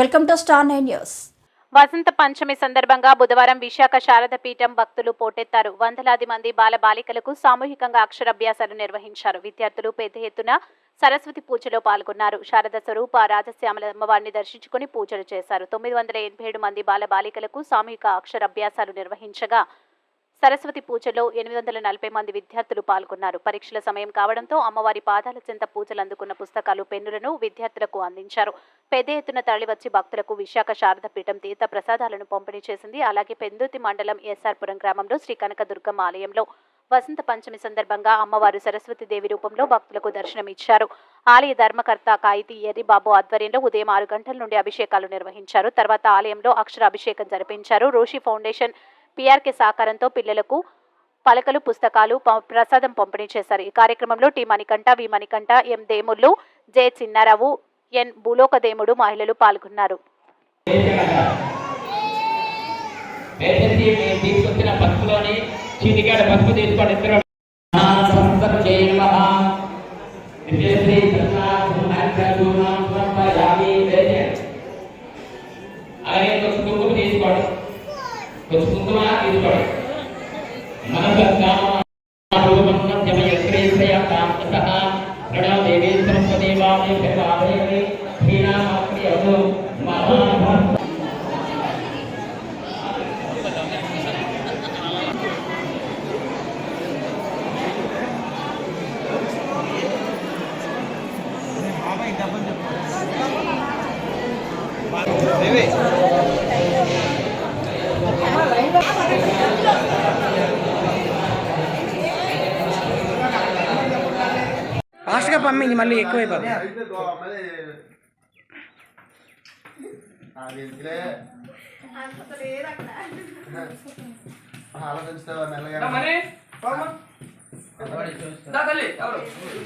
Welcome to star nine news. Vasantha Panchami సందర్భంగా బుధవారం విశాఖ శారద పీఠం భక్తులు పోటెత్తారు. వందలాది మంది బాల బాలికలకు సామూహికంగా అక్షరాభ్యాసాలు నిర్వహించారు. విద్యార్థులు పెద్ద ఎత్తున సరస్వతి పూజలో పాల్గొన్నారు. శారద స్వరూప రాజశ్యామల అమ్మవారిని దర్శించుకుని పూజలు చేశారు. తొమ్మిది వందల ఎనభై ఏడు మంది బాల బాలికలకు సామూహిక అక్షరాభ్యాసాలు నిర్వహించగా సరస్వతి పూజలో ఎనిమిది వందల నలభై మంది విద్యార్థులు పాల్గొన్నారు. పరీక్షల సమయం కావడంతో అమ్మవారి పాదాల చెంత పూజలు అందుకున్న పుస్తకాలు పెన్నులను విద్యార్థులకు అందించారు. పెద్ద ఎత్తున తరలివచ్చి భక్తులకు విశాఖ శారదపీఠం తీర్థ ప్రసాదాలను పంపిణీ చేసింది. అలాగే పెందుర్తి మండలం ఎస్ఆర్పురం గ్రామంలో శ్రీ కనకదుర్గమ్మ ఆలయంలో వసంత పంచమి సందర్భంగా అమ్మవారు సరస్వతి దేవి రూపంలో భక్తులకు దర్శనమిచ్చారు. ఆలయ ధర్మకర్త కాయితి ఎర్రిబాబు ఆధ్వర్యంలో ఉదయం ఆరు గంటల నుండి అభిషేకాలు నిర్వహించారు. తర్వాత ఆలయంలో అక్షరాభిషేకం జరిపించారు. రోషి ఫౌండేషన్ పీఆర్కే సహకారంతో పిల్లలకు పలకలు పుస్తకాలు ప్రసాదం పంపిణీ చేశారు. ఈ కార్యక్రమంలో T Manikanta V Manikanta M Demullu J Chinnarao N Bhulokademudu మహిళలు పాల్గొన్నారు. తీసుకోండి. కొంచెం కుంకుమ తీసుకోండి కొంచెం కుంకుమ ఫాస్ట్గా పంపించి మళ్ళీ ఎక్కువైపోతుంది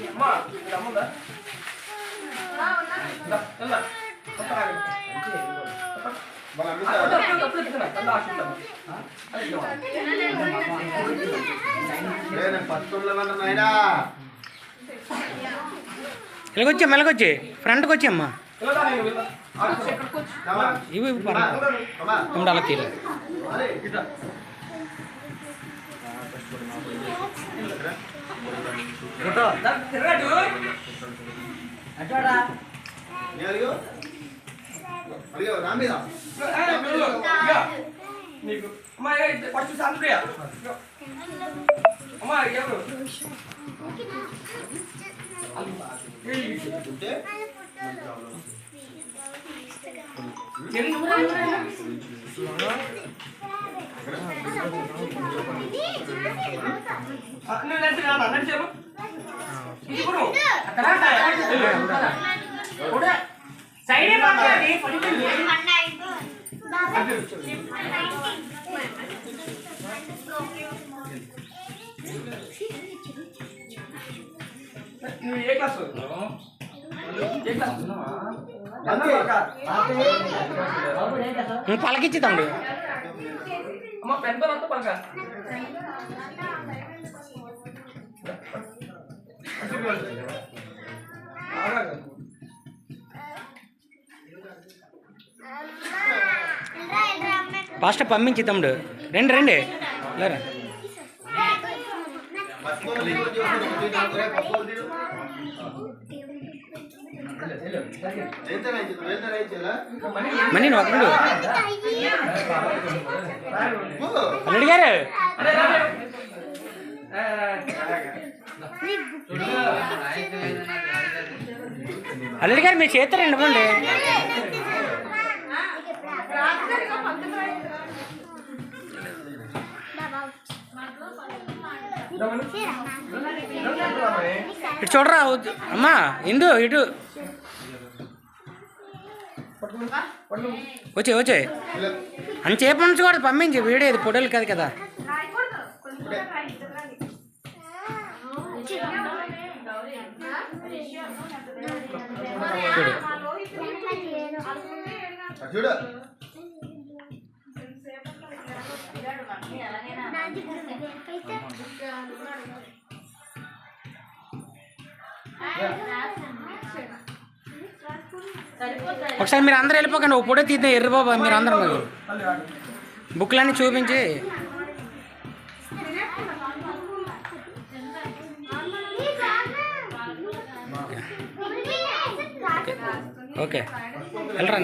అమ్మా మెలగొచ్చే మెలగొచ్చే. ఫ్రంట్కి వచ్చి అమ్మా. తెల్లా దా, నేను వెళ్తా. ఆ, ఇక్కడికి వచ్చి. రామా. ఇవి అలా తీరు అరే, ఇట్లా. దా, తిరగడు. నీ అడిగావు? అడిగావు, నా మీద ఆ, వెళ్ళు. ఇక. నీకు అమ్మా ఏ, ఇది ఫస్ట్ శాంతిప్రియ ఇగో. అమ్మా ఎవరు ఏయ్, ఉంటే ఎందుకు ఆ, నువ్వు నడిచి రా, నడిచి రా. ఇది కొను. అక్కడ వెళ్ళు. సైడే మాట్లాడి. నువ్వు ఏ క్లాస్? ఏ క్లాస్? అంతే. నువ్వు పలకిచ్చి తమ్ముడు. అమ్మ పెద్ద అంతా పలక. ఫాస్ట్ పంపించి తమ్ముడు. రండి రండి. లేరా మనీ నువ్వు అల్లుడు గారు. అల్లుడు గారు మీరు చేస్తారండి ఇవ్వండి. ఇటు చూడరా అమ్మా ఇందు ఇటు. వచ్చే వచ్చే. ఇలా. అని నుంచి కూడా పంపించి వీడియో ఇది పొడలు కాదు కదా. చూడు. ఒకసారి మీరు అందరూ వెళ్ళిపోకండి. ఒక ఫోటో తీద్దాం. ఎర్రబాబు మీరు అందరూ. బుక్లన్నీ చూపించి. ఓకే. వెళ్ళరా?